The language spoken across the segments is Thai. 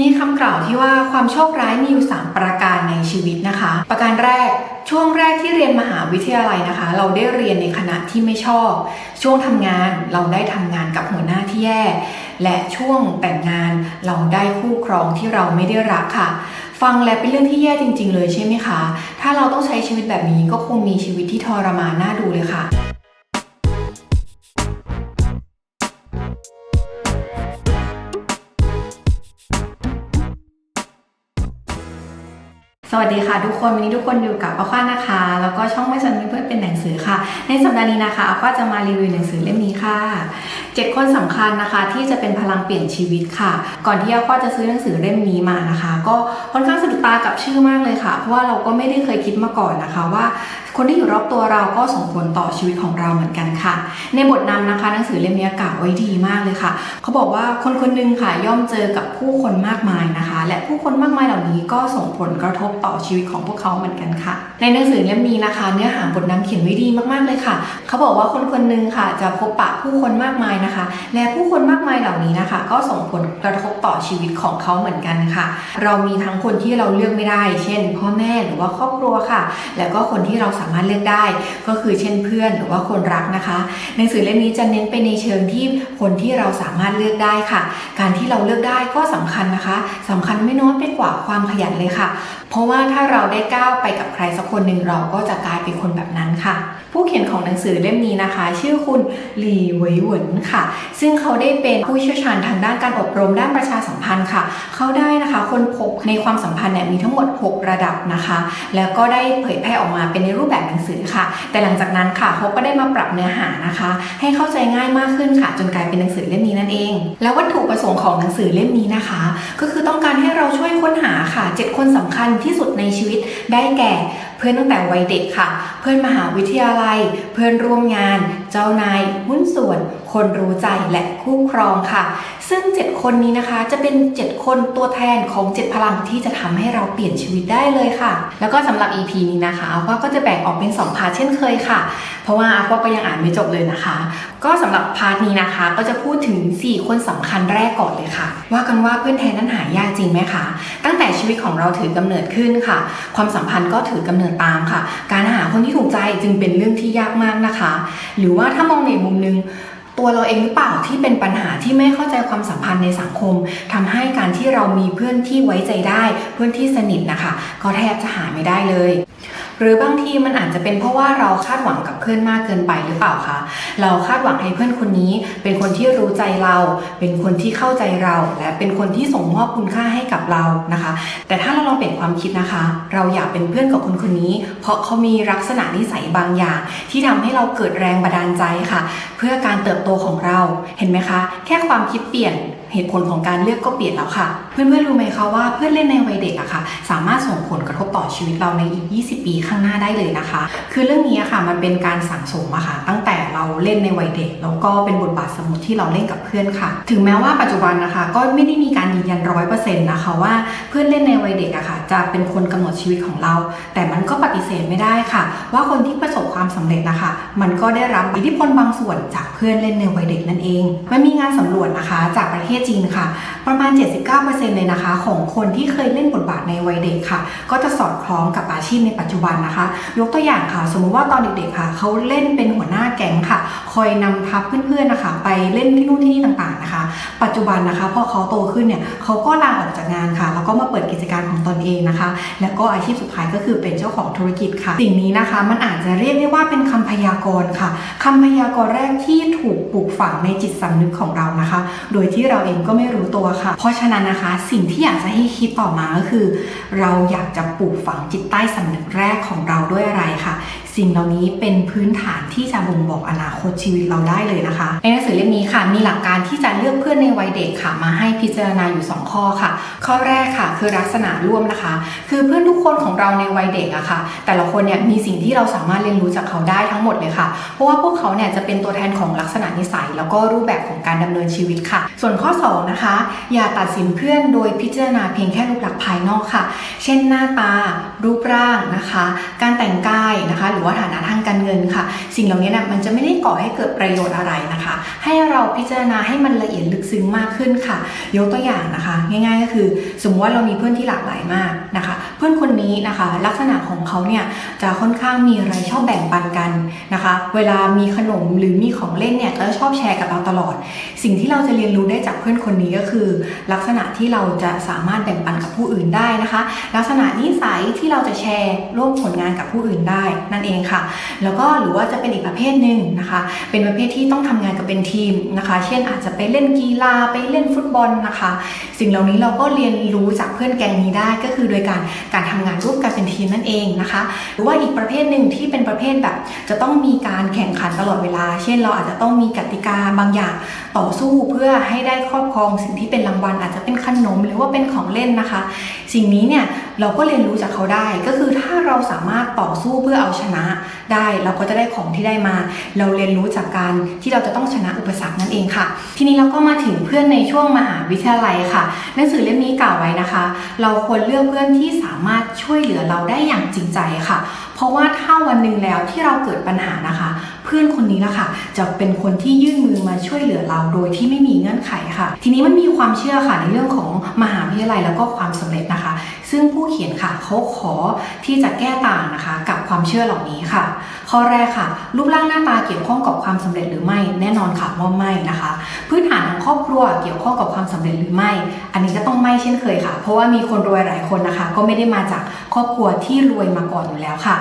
มีคำกล่าวที่ว่าความโชคร้ายมีอยู่ 3 ประการในชีวิตนะคะ ประการแรกช่วงแรกที่เรียนมหาวิทยาลัยนะคะ เราได้เรียนในคณะที่ไม่ชอบ ช่วงทำงานเราได้ทำงานกับหัวหน้าที่แย่ และช่วงแต่งงานเราได้คู่ครองที่เราไม่ได้รักค่ะฟังแล้วเป็นเรื่องที่แย่จริง ๆ เลยใช่ไหมคะ ถ้าเราต้องใช้ชีวิตแบบนี้ก็คงมีชีวิตที่ทรมานน่าดูเลยค่ะ สวัสดีค่ะทุกคนวันนี้ทุกคนอยู่กับอาควานะคะ แล้วก็ช่องไม่สนมีเพื่อนเป็นหนังสือค่ะ ในสัปดาห์นี้นะคะอาควาจะมารีวิวหนังสือเล่มนี้ค่ะเจ็ดคนสำคัญนะคะ ที่จะเป็นพลังเปลี่ยนชีวิตค่ะ ก่อนที่อาควาจะซื้อหนังสือเล่มนี้มานะคะ ก็ค่อนข้างสะดุดตากับชื่อมากเลยค่ะ เพราะว่าเราก็ไม่ได้เคยคิดมาก่อนนะคะว่า คนที่อยู่รอบตัวเราก็ส่งผลต่อชีวิตของเราเหมือนกันค่ะ ในบทนำนะคะหนังสือเล่มนี้กล่าวไว้ดีมากเลยค่ะเขาบอกว่าคนคนหนึงค่ะย่อมเจอกับผู้คนมากมายนะคะ และผู้คนมากมายเหล่านี้ก็ส่งผลกระทบต่อชีวิตของพวกเขาเหมือนกันค่ะ ในหนังสือเล่มนี้นะคะ เนื้อหาบทนำเขียนไว้ดีมากๆเลยค่ะ เขาบอกว่าคนคนหนึ่งค่ะ จะพบปะผู้คนมากมายนะคะ และผู้คนมากมายเหล่านี้นะคะ ก็ส่งผลกระทบต่อชีวิตของเขาเหมือนกันค่ะ เรามีทั้งคนที่เราเลือกไม่ได้ เช่น พ่อแม่หรือว่าครอบครัวค่ะ แล้วก็คนที่เราสามารถเลือกได้ ก็คือเช่นเพื่อนหรือว่าคนรักนะคะ หนังสือเล่มนี้จะเน้นไปในเชิงที่คนที่เราสามารถเลือกได้ค่ะ การที่เราเลือกได้ก็สำคัญนะคะสำคัญไม่น้อยไปกว่าความขยันเลยค่ะ เพราะว่าถ้าเราได้ก้าวไปกับใครสักคนหนึ่งเราก็จะกลายเป็นคนแบบนั้นค่ะ ผู้เขียนของหนังสือเล่มนี้นะคะ ชื่อคุณหลีเวยหวนค่ะ ซึ่งเขาได้เป็นผู้เชี่ยวชาญทางด้านการอบรมด้านประชาสัมพันธ์ค่ะ เขาได้นะคะคนพบในความสัมพันธ์เนี่ยมีทั้งหมด 6 ระดับนะคะ แล้วก็ได้เผยแพร่ออกมาเป็นในรูปแบบหนังสือค่ะ แต่หลังจากนั้นค่ะเขาก็ได้มาปรับเนื้อหานะคะ ให้เข้าใจง่ายมากขึ้นค่ะ จนกลายเป็นหนังสือเล่มนี้นั่นเอง แล้ววัตถุประสงค์ของหนังสือเล่มนี้นะคะ ก็คือต้องการให้เราช่วยค้นหาค่ะ 7 คนสำคัญที่สุดในชีวิตได้แก่เพื่อนตั้งแต่วัยเด็กค่ะ เพื่อนมหาวิทยาลัย เพื่อนร่วมงาน เจ้านาย หุ้นส่วนคนรู้ใจและคู่ครองค่ะ ซึ่ง 7 คนนี้นะคะจะเป็น 7 คนตัวแทนของ 7 พลังที่จะทำให้เราเปลี่ยนชีวิตได้เลยค่ะ แล้วก็สำหรับ EP นี้นะคะอาว่าก็จะแบ่งออกเป็น 2 พาร์ทเช่นเคยค่ะ เพราะว่าอาว่าก็ยังอ่านไม่จบเลยนะคะ ก็สำหรับพาร์ทนี้นะคะก็จะพูดถึง 4 คนสำคัญแรกก่อนเลยค่ะ ว่ากันว่าเพื่อนแท้นั้นหายากจริงไหมคะตั้งแต่ชีวิตของเราถือกำเนิดขึ้นค่ะ ความสัมพันธ์ก็ถือกำเนิดตามค่ะ การหาคนที่ถูกใจจึงเป็นเรื่องที่ยากมากนะคะ หรือว่าถ้ามองในมุมนึง ตัวเราเองหรือเปล่าที่เป็นปัญหาที่ไม่เข้าใจความสัมพันธ์ในสังคมทำให้การที่เรามีเพื่อนที่ไว้ใจได้ เพื่อนที่สนิทนะคะ ก็แทบจะหาไม่ได้เลย หรือบางทีมันอาจจะเป็นเพราะว่าเราคาดหวังกับเพื่อนมากเกินไปหรือเปล่าคะเราคาดหวังให้เพื่อนคนนี้ เป็นคนที่รู้ใจเรา เป็นคนที่เข้าใจเรา และเป็นคนที่ส่งมอบคุณค่าให้กับเรานะคะ แต่ถ้าเราลองเปลี่ยนความคิดนะคะ เราอยากเป็นเพื่อนกับคนคนนี้ เพราะเขามีลักษณะนิสัยบางอย่าง ที่ทำให้เราเกิดแรงบันดาลใจค่ะ เพื่อการเติบโตของเราเห็นไหมคะ แค่ความคิดเปลี่ยนเหตุผลของการเลือกก็เปลี่ยนแล้วค่ะ เพื่อนๆรู้ไหมคะว่าเพื่อนเล่นในวัยเด็กอะค่ะ สามารถส่งผลกระทบต่อชีวิตเราในอีก 20 ปีข้างหน้าได้เลยนะคะ คือเรื่องนี้อะค่ะมันเป็นการสั่งสมอะค่ะ ตั้งแต่เราเล่นในวัยเด็ก แล้วก็เป็นบทบาทสมมติที่เราเล่นกับเพื่อนค่ะ ถึงแม้ว่าปัจจุบันนะคะก็ไม่ได้มีการยืนยันร้อยเปอร์เซ็นต์นะคะว่าเพื่อนเล่นในวัยเด็กอะค่ะ จะเป็นคนกำหนดชีวิตของเรา แต่มันก็ปฏิเสธไม่ได้ค่ะ ว่าคนที่ประสบความสำเร็จนะคะ มันก็ได้รับอิทธิพลบางส่วนจากเพื่อนเล่นในวัยเด็กนั่นเอง มันมีงานสำรวจนะคะจากประเทศจีนค่ะ ประมาณ 79%เลยนะคะ ของคนที่เคยเล่นบทบาทในวัยเด็กค่ะ ก็จะสอดคล้องกับอาชีพในปัจจุบันนะคะ ยกตัวอย่างค่ะ สมมุติว่าตอนเด็กๆค่ะ เขาเล่นเป็นหัวหน้าแก๊งค่ะ คอยนำทัพเพื่อนๆนะคะ ไปเล่นที่นู่นที่นี่ต่างๆนะคะ ปัจจุบันนะคะพอเขาโตขึ้นเนี่ยเขาก็ลาออกจากงานค่ะ แล้วก็มาเปิดกิจการของตนเองนะคะ แล้วก็อาชีพสุดท้ายก็คือเป็นเจ้าของธุรกิจค่ะ สิ่งนี้นะคะมันอาจจะเรียกได้ว่าเป็นคำพยากรณ์ค่ะคำพยากรณ์แรกที่ถูกปลูกฝังในจิตสำนึกของเรานะคะ โดยที่เราเองก็ไม่รู้ตัวค่ะ เพราะฉะนั้นนะคะ สิ่งที่อยากจะให้คิดต่อมาก็คือ เราอยากจะปลูกฝังจิตใต้สำนึกแรกของเราด้วยอะไรค่ะ สิ่งเหล่านี้เป็นพื้นฐานที่จะบ่งบอกอนาคตชีวิตเราได้เลยนะคะ ในหนังสือเล่มนี้ค่ะ มีหลักการที่จะเลือกเพื่อนในวัยเด็กค่ะ มาให้พิจารณาอยู่ 2 ข้อค่ะ ข้อแรกค่ะ คือลักษณะร่วมนะคะ คือเพื่อนทุกคนของเราในวัยเด็กอะค่ะ แต่ละคนเนี่ยมีสิ่งที่เราสามารถเรียนรู้จากเขาได้ทั้งหมดเลยค่ะ เพราะว่าพวกเขาเนี่ยจะเป็นตัวแทนของลักษณะนิสัย แล้วก็รูปแบบของการดำเนินชีวิตค่ะ ส่วนข้อ2นะคะ อย่าตัดสินเพื่อนโดยพิจารณาเพียงแค่รูปลักษณ์ภายนอกค่ะ เช่นหน้าตา รูปร่างนะคะ การแต่งกายนะคะ หรือว่าฐานะทางการเงินค่ะ สิ่งเหล่านี้นะมันจะไม่ได้ก่อให้เกิดประโยชน์อะไรนะคะ ให้เราพิจารณาให้มันละเอียดลึกซึ้งมากขึ้นค่ะ ยกตัวอย่างนะคะ ง่าย ๆ ก็คือ สมมติว่าเรามีเพื่อนที่หลากหลายมากนะคะ เพื่อนคนนี้นะคะ ลักษณะของเขาเนี่ยจะค่อนข้างมีอะไรชอบแบ่งปันกันนะคะ เวลามีขนมหรือมีของเล่นเนี่ยก็ชอบแชร์กับเราตลอด สิ่งที่เราจะเรียนรู้ได้จากเพื่อนพื่อนคนนี้ก็คือ ลักษณะที่เราจะสามารถแบ่งปันกับผู้อื่นได้นะคะ ลักษณะนิสัยที่เราจะแชร์ร่วมผลงานกับผู้อื่นได้นั่นเองค่ะ แล้วก็หรือว่าจะเป็นอีกประเภทหนึ่งนะคะ เป็นประเภทที่ต้องทำงานกับเป็นทีมนะคะ เช่นอาจจะไปเล่นกีฬาไปเล่นฟุตบอลนะคะ สิ่งเหล่านี้เราก็เรียนรู้จากเพื่อนแก๊งนี้ได้ก็คือโดยการการทำงานร่วมกันเป็นทีมนั่นเองนะคะ หรือว่าอีกประเภทหนึ่งที่เป็นประเภทแบบ จะต้องมีการแข่งขันตลอดเวลา เช่น เราอาจจะต้องมีกติกาบางอย่างต่อสู้เพื่อให้ได้ครอบครองสิ่งที่เป็นรางวัลอาจจะเป็นขนมหรือว่าเป็นของเล่นนะคะ สิ่งนี้เนี่ยเราก็เรียนรู้จากเขาได้ ก็คือถ้าเราสามารถต่อสู้เพื่อเอาชนะได้ เราก็จะได้ของที่ได้มา เราเรียนรู้จากการที่เราจะต้องชนะอุปสรรคนั่นเองค่ะ ทีนี้เราก็มาถึงเพื่อนในช่วงมหาวิทยาลัยค่ะหนังสือเล่มนี้กล่าวไว้นะคะ เราควรเลือกเพื่อนที่สามารถช่วยเหลือเราได้อย่างจริงใจค่ะ เพราะว่าถ้าวันหนึ่งแล้วที่เราเกิดปัญหานะคะ เพื่อนคนนี้นะคะจะเป็นคนที่ยื่นมือมาช่วยเหลือเราโดยที่ไม่มีเงื่อนไขค่ะ ทีนี้มันมีความเชื่อค่ะในเรื่องของมหาวิทยาลัยแล้วก็ความสำเร็จนะคะ ซึ่งผู้เขียนค่ะเขาขอที่จะแก้ต่างนะคะ กับความเชื่อเหล่านี้ค่ะ ข้อแรกค่ะ รูปร่างหน้าตาเกี่ยวข้องกับความสำเร็จหรือไม่แน่นอนค่ะว่าไม่นะคะ พื้นฐานของครอบครัวเกี่ยวข้องกับความสำเร็จหรือไม่ อันนี้ก็ต้องไม่เช่นเคยค่ะ เพราะว่ามีคนรวยหลายคนนะคะ ก็ไม่ได้มาจากครอบครัวที่รวยมาก่อนอยู่แล้วค่ะ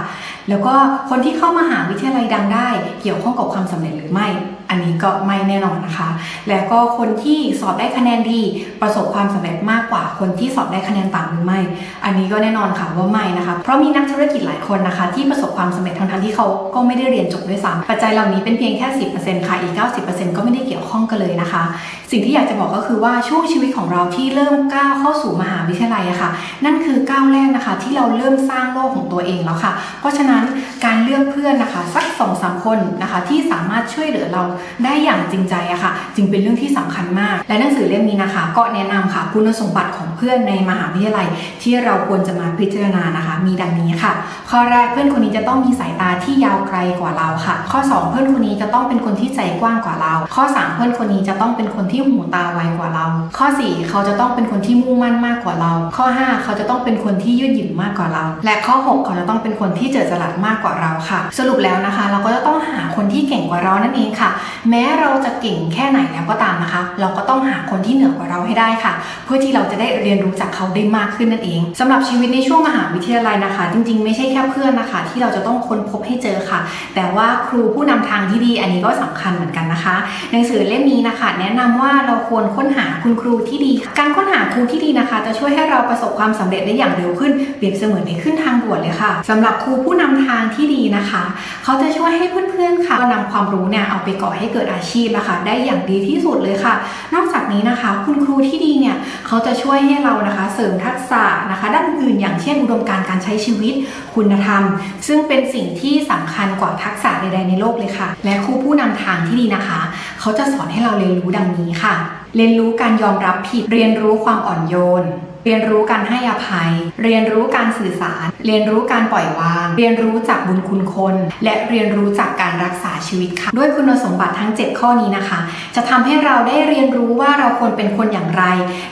แล้วก็คนที่เข้ามาหาวิทยาลัยดังได้ เกี่ยวข้องกับความสำเร็จหรือไม่ อันนี้ก็ไม่แน่นอนนะคะ แล้วก็คนที่สอบได้คะแนนดี ประสบความสำเร็จมากกว่าคนที่สอบได้คะแนนต่ำหรือไม่ อันนี้ก็แน่นอนค่ะว่าไม่นะคะ เพราะมีนักธุรกิจหลายคนนะคะ ที่ประสบความสำเร็จทั้งๆที่เขาก็ไม่ได้เรียนจบด้วยซ้ำปัจจัยเหล่านี้เป็นเพียงแค่ 10%ค่ะ อีก 90%ก็ไม่ได้เกี่ยวข้องกันเลยนะคะ สิ่งที่อยากจะบอกก็คือว่าช่วงชีวิตของเราที่เริ่มก้าวเข้าสู่มหาวิทยาลัยอะค่ะ นั่นคือก้าวแรกนะคะ ที่เราเริ่มสร้างโลกของตัวเองแล้วค่ะ เพราะฉะนั้นการเลือกเพื่อนนะคะสักสองสามคนนะคะที่สามารถช่วยเหลือเราได้อย่างจริงใจอะค่ะ จึงเป็นเรื่องที่สำคัญมาก และหนังสือเล่มนี้นะคะ ก็แนะนำค่ะคุณสมบัติของเพื่อนในมหาวิทยาลัย ที่เราควรจะมาพิจารณานะคะ มีดังนี้ค่ะ ข้อแรกเพื่อนคนนี้จะต้องมีสายตาที่ยาวไกลกว่าเราค่ะ ข้อ 2 เพื่อนคนนี้จะต้องเป็นคนที่ใจกว้างกว่าเรา ข้อ 3 เพื่อนคนนี้จะต้องเป็นคนที่หูตาไวกว่าเรา ข้อ 4 เขาจะต้องเป็นคนที่มุ่งมั่นมากกว่าเรา ข้อ 5 เขาจะต้องเป็นคนที่ยืดหยุ่นมากกว่าเรา และข้อ 6 เขาจะต้องเป็นคนที่เจิดจรัสมากกว่าเราค่ะ สรุปแล้วนะคะ เราก็จะต้องหาคนที่เก่งกว่าเรานั่นเองค่ะแม้เราจะเก่งแค่ไหนแล้วก็ตามนะคะ เราก็ต้องหาคนที่เหนือกว่าเราให้ได้ค่ะ เพื่อที่เราจะได้เรียนรู้จากเขาได้มากขึ้นนั่นเองสำหรับชีวิตในช่วงมหาวิทยาลัยนะคะ จริงๆ ไม่ใช่แค่เพื่อนนะคะ ที่เราจะต้องค้นพบให้เจอค่ะ แต่ว่าครูผู้นำทางที่ดีอันนี้ก็สำคัญเหมือนกันนะคะหนังสือเล่มนี้นะคะ แนะนำว่าเราควรค้นหาคุณครูที่ดี การค้นหาครูที่ดีนะคะ จะช่วยให้เราประสบความสำเร็จได้อย่างเร็วขึ้นเปรียบเสมือนในขึ้นทางด่วนเลยค่ะสำหรับครูผู้นำทางที่ดีนะคะ เขาจะช่วยให้เพื่อนๆค่ะนำความรู้เนี่ยเอาไปก่อให้เกิดอาชีพนะคะ ได้อย่างดีที่สุดเลยค่ะ นอกจากนี้นะคะ คุณครูที่ดีเนี่ยเขาจะช่วยให้เรานะคะ เสริมทักษะนะคะ ด้านอื่นอย่างเช่นอุดมการการใช้ชีวิตคุณธรรม ซึ่งเป็นสิ่งที่สำคัญกว่าทักษะใดๆในโลกเลยค่ะ และครูผู้นำทางที่ดีนะคะ เขาจะสอนให้เราเรียนรู้ดังนี้ค่ะ เรียนรู้การยอมรับผิดเรียนรู้ความอ่อนโยน เรียนรู้การให้อภัย เรียนรู้การสื่อสาร เรียนรู้การปล่อยวาง เรียนรู้จากบุญคุณคน และเรียนรู้จากการรักษาชีวิตค่ะ ด้วยคุณสมบัติทั้ง 7 ข้อนี้นะคะ จะทำให้เราได้เรียนรู้ว่าเราควรเป็นคนอย่างไร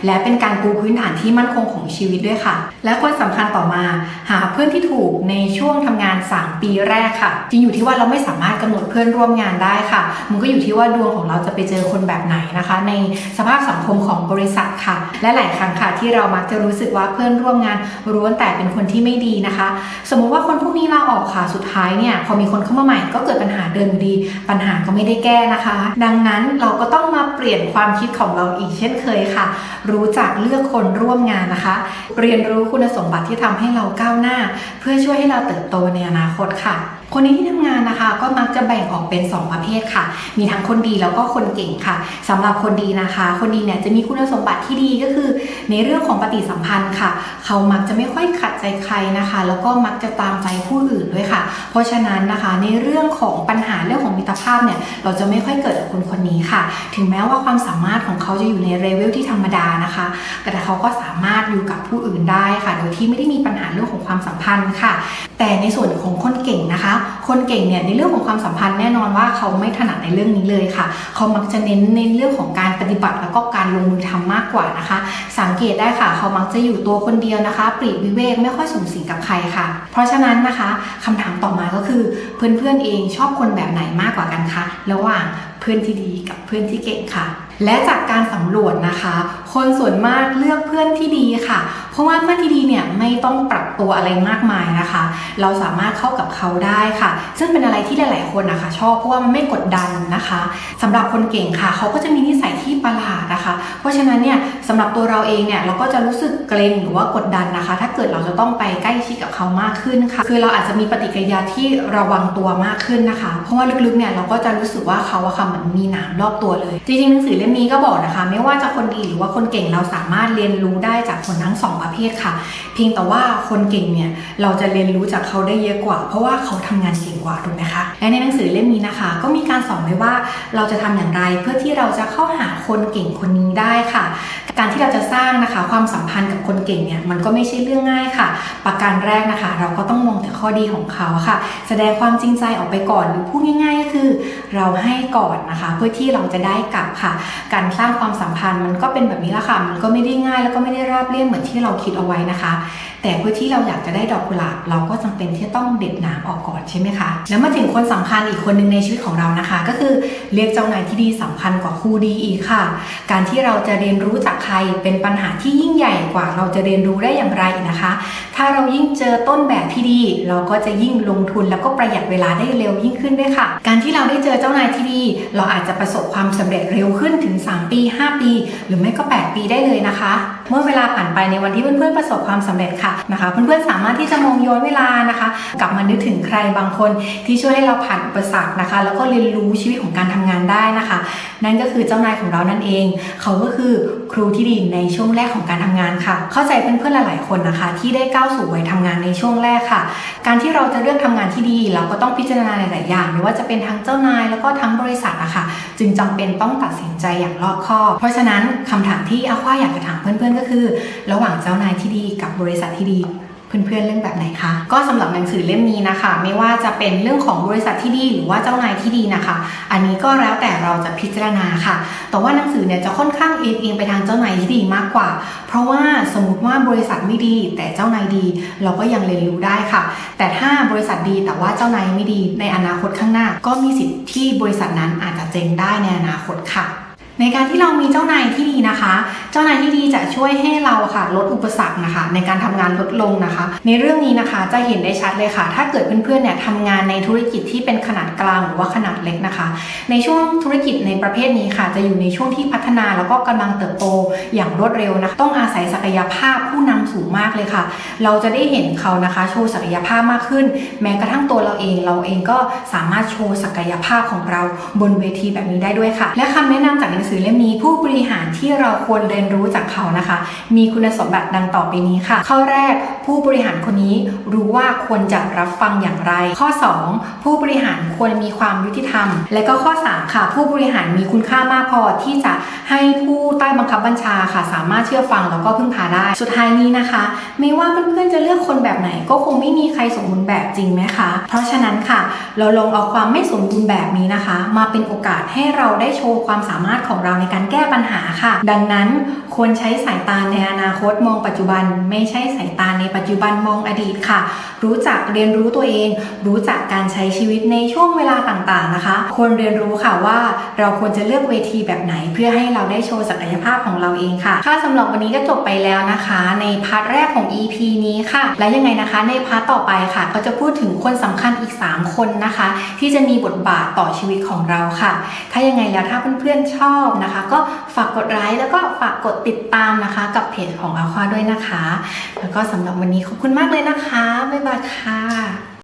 และเป็นการปูพื้นฐานที่มั่นคงของชีวิตด้วยค่ะ และคนสำคัญต่อมา หาเพื่อนที่ถูกในช่วงทำงาน 3 ปีแรกค่ะจริงอยู่ที่ว่าเราไม่สามารถกำหนดเพื่อนร่วมงานได้ค่ะ มันก็อยู่ที่ว่าดวงของเราจะไปเจอคนแบบไหนนะคะ ในสภาพสังคมของบริษัทค่ะ และหลายครั้งค่ะที่เรามักจะรู้สึกว่าเพื่อนร่วมงานล้วนแต่เป็นคนที่ไม่ดีนะคะ สมมุติว่าคนพวกนี้ลาออกค่ะสุดท้ายเนี่ยพอมีคนเข้ามาใหม่ก็เกิดปัญหาเดิมอยู่ดี ปัญหาก็ไม่ได้แก้นะคะ ดังนั้นเราก็ต้องมาเปลี่ยนความคิดของเราอีกเช่นเคยค่ะ รู้จักเลือกคนร่วมงานนะคะ เรียนรู้คุณสมบัติที่ทำให้เราก้าวหน้า เพื่อช่วยให้เราเติบโตในอนาคตค่ะ คนในที่ทำงานนะคะก็มักจะแบ่งออกเป็น 2 ประเภทค่ะ มีทั้งคนดีแล้วก็คนเก่งค่ะสำหรับคนดีนะคะ คนดีเนี่ยจะมีคุณสมบัติที่ดีก็คือ ในเรื่องของปฏิสัมพันธ์ค่ะ เขามักจะไม่ค่อยขัดใจใครนะคะ แล้วก็มักจะตามใจผู้อื่นด้วยค่ะ เพราะฉะนั้นนะคะในเรื่องของปัญหาเรื่องของมิตรภาพเนี่ยเราจะไม่ค่อยเกิดกับคนคนนี้ค่ะ ถึงแม้ว่าความสามารถของเขาจะอยู่ในเลเวลที่ธรรมดานะคะ แต่เขาก็สามารถอยู่กับผู้อื่นได้ค่ะ โดยที่ไม่ได้มีปัญหาเรื่องของความสัมพันธ์ค่ะ แต่ในส่วนของคนเก่งนะคะคนเก่งเนี่ยในเรื่องของความสัมพันธ์แน่นอนว่าเขาไม่ถนัดในเรื่องนี้เลยค่ะ เขามักจะเน้นในเรื่องของการปฏิบัติแล้วก็การลงมือทำมากกว่านะคะ สังเกตได้ค่ะ เขามักจะอยู่ตัวคนเดียวนะคะ ปรีกวิเวกไม่ค่อยสูงสิงกับใครค่ะ เพราะฉะนั้นนะคะคำถามต่อมาก็คือเพื่อนๆเองชอบคนแบบไหนมากกว่ากันคะระหว่าง พื่อนที่ดีกับเพื่อนที่เก่งค่ะ และจากการสำรวจนะคะ คนส่วนมากเลือกเพื่อนที่ดีค่ะ เพราะว่าเพื่อนที่ดีเนี่ยไม่ต้องปรับตัวอะไรมากมายนะคะ เราสามารถเข้ากับเขาได้ค่ะ ซึ่งเป็นอะไรที่หลาย ๆ คนนะคะ ชอบเพราะว่ามันไม่กดดันนะคะสำหรับคนเก่งค่ะ เขาก็จะมีนิสัยที่ประหลาดนะคะ เพราะฉะนั้นเนี่ยสำหรับตัวเราเองเนี่ยเราก็จะรู้สึกเกรงหรือว่ากดดันนะคะ ถ้าเกิดเราจะต้องไปใกล้ชิดกับเขามากขึ้นค่ะ คือเราอาจจะมีปฏิกิริยาที่ระวังตัวมากขึ้นนะคะ เพราะว่าลึก ๆ เนี่ยเราก็จะรู้สึกว่าเขาอะค่ะมือนมีหนามรอบตัวเลย จริงๆหนังสือเล่มนี้ก็บอกนะคะ ไม่ว่าจะคนดีหรือว่าคนเก่งเราสามารถเรียนรู้ได้จากคนทั้งสองประเภทค่ะ เพียงแต่ว่าคนเก่งเนี่ยเราจะเรียนรู้จากเขาได้เยอะกว่า เพราะว่าเขาทำงานเก่งกว่าถูกไหมคะและในหนังสือเล่ม นะคะ ก็มีการสอนไว้ว่าเราจะทำอย่างไรเพื่อที่เราจะเข้าหาคนเก่งคนนี้ได้ค่ะ การที่เราจะสร้างนะคะความสัมพันธ์กับคนเก่งเนี่ยมันก็ไม่ใช่เรื่องง่ายค่ะ ประการแรกนะคะ เราก็ต้องมองแต่ข้อดีของเขาค่ะ แสดงความจริงใจออกไปก่อนหรือพูดง่ายๆก็คือ เราให้ก่อนนะคะ เพื่อที่เราจะได้กลับค่ะ การสร้างความสัมพันธ์มันก็เป็นแบบนี้ละค่ะ มันก็ไม่ได้ง่ายแล้วก็ไม่ได้ราบเรียบเหมือนที่เราคิดเอาไว้นะคะ แต่เพื่อที่เราอยากจะได้ดอกกุหลาบเราก็จำเป็นที่ต้องเด็ดหนามออกก่อนใช่ไหมคะแล้วมาถึงคนสำคัญอีกคนหนึ่งในชีวิตของเรานะคะ ก็คือเรียกเจ้านายที่ดีสำคัญกว่าครูดีอีกค่ะ การที่เราจะเรียนรู้จากใครเป็นปัญหาที่ยิ่งใหญ่กว่าเราจะเรียนรู้ได้อย่างไรนะคะ ถ้าเรายิ่งเจอต้นแบบที่ดี เราก็จะยิ่งลงทุนแล้วก็ประหยัดเวลาได้เร็วยิ่งขึ้นด้วยค่ะ การที่เราได้เจอเจ้านายที่ดี เราอาจจะประสบความสำเร็จเร็วขึ้นถึง 3 ปี 5 ปี หรือไม่ก็ 8 ปีได้เลยนะคะ เมื่อเวลาผ่านไปในวันที่เพื่อนๆประสบความสำเร็จค่ะนะคะ เพื่อนๆสามารถที่จะมองย้อนเวลานะคะ กลับมานึกถึงใครบางคนที่ช่วยให้เราผ่านอุปสรรคนะคะ แล้วก็เรียนรู้ชีวิตของการทำงานได้นะคะ นั่นก็คือเจ้านายของเรานั่นเอง เขาก็คือครูที่ดีในช่วงแรกของการทำงานค่ะ เข้าใจเพื่อนๆหลายๆคนนะคะ ที่ได้ก้าวสู่วัยทำงานในช่วงแรกค่ะ การที่เราจะเลือกทำงานที่ดี เราก็ต้องพิจารณาหลายๆอย่างไม่ว่าจะเป็นทั้งเจ้านายแล้วก็ทั้งบริษัทอะค่ะจึงจำเป็นต้องตัดสินใจอย่างรอบคอบ เพราะฉะนั้นคำถามที่อาคว้าอยากจะถามเพื่อนๆก็คือ ระหว่างเจ้านายที่ดีกับบริษัทที่ดี เพื่อนๆเรื่องแบบไหนคะ ก็สำหรับหนังสือเล่มนี้นะคะ ไม่ว่าจะเป็นเรื่องของบริษัทที่ดี หรือว่าเจ้านายที่ดีนะคะ อันนี้ก็แล้วแต่เราจะพิจารณาค่ะ แต่ว่าหนังสือเนี่ยจะค่อนข้างเอ็นเอียงไปทางเจ้านายที่ดีมากกว่า เพราะว่าสมมติว่าบริษัทไม่ดี แต่เจ้านายดี เราก็ยังเรียนรู้ได้ค่ะ แต่ถ้าบริษัทดีแต่ว่าเจ้านายไม่ดี ในอนาคตข้างหน้า ก็มีสิทธิ์ที่บริษัทนั้นอาจจะเจ๊งได้ในอนาคตค่ะ ในการที่เรามีเจ้านายที่ดีนะคะ เจ้านายที่ดีจะช่วยให้เราค่ะลดอุปสรรคนะคะ ในการทำงานลดลงนะคะ ในเรื่องนี้นะคะจะเห็นได้ชัดเลยค่ะ ถ้าเกิดเพื่อนๆเนี่ยทำงานในธุรกิจที่เป็นขนาดกลางหรือว่าขนาดเล็กนะคะ ในช่วงธุรกิจในประเภทนี้ค่ะ จะอยู่ในช่วงที่พัฒนาแล้วก็กำลังเติบโตอย่างรวดเร็วนะคะต้องอาศัยศักยภาพผู้นำสูงมากเลยค่ะ เราจะได้เห็นเขานะคะโชว์ศักยภาพมากขึ้น แม้กระทั่งตัวเราเองเราเองก็สามารถโชว์ศักยภาพของเราบนเวทีแบบนี้ได้ด้วยค่ะ และคำแนะนำจากหนังสือเล่มนี้ผู้บริหารที่เราควรเรียนรู้จากเขานะคะ มีคุณสมบัติดังต่อไปนี้ค่ะ ข้อแรกผู้บริหารคนนี้รู้ว่าควรจะรับฟังอย่างไร ข้อ 2 ผู้บริหารควรมีความยุติธรรม และก็ข้อ 3 ค่ะ ผู้บริหารมีคุณค่ามากพอที่จะให้ผู้ใต้บังคับบัญชาค่ะ สามารถเชื่อฟังแล้วก็พึ่งพาได้ สุดท้ายนี้นะคะ ไม่ว่าเพื่อนๆจะเลือกคนแบบไหน ก็คงไม่มีใครสมบูรณ์แบบจริงไหมคะ เพราะฉะนั้นค่ะ เราลองเอาความไม่สมบูรณ์แบบนี้นะคะ มาเป็นโอกาสให้เราได้โชว์ความสามารถของเราในการแก้ปัญหาค่ะ ดังนั้นควรใช้สายตาในอนาคตมองปัจจุบัน ไม่ใช่สายตาในปัจจุบันมองอดีตค่ะ รู้จักเรียนรู้ตัวเอง รู้จักการใช้ชีวิตในช่วงเวลาต่างๆนะคะ ควรเรียนรู้ค่ะว่าเราควรจะเลือกเวทีแบบไหน เพื่อให้เราได้โชว์ศักยภาพของเราเองค่ะ ค่ะสำหรับวันนี้ก็จบไปแล้วนะคะ ในพาร์ทแรกของ EP นี้ค่ะ และยังไงนะคะในพาร์ทต่อไปค่ะ ก็จะพูดถึงคนสำคัญอีก 3 คนนะคะ ที่จะมีบทบาทต่อชีวิตของเราค่ะ ถ้ายังไงแล้วถ้าเพื่อนๆชอบอบนะคะ ก็ฝากกดไลค์แล้วก็ฝากกดติดตามนะคะ กับเพจของอาควาด้วยนะคะ แล้วก็สำหรับวันนี้ขอบคุณมากเลยนะคะ บ๊ายบายค่ะ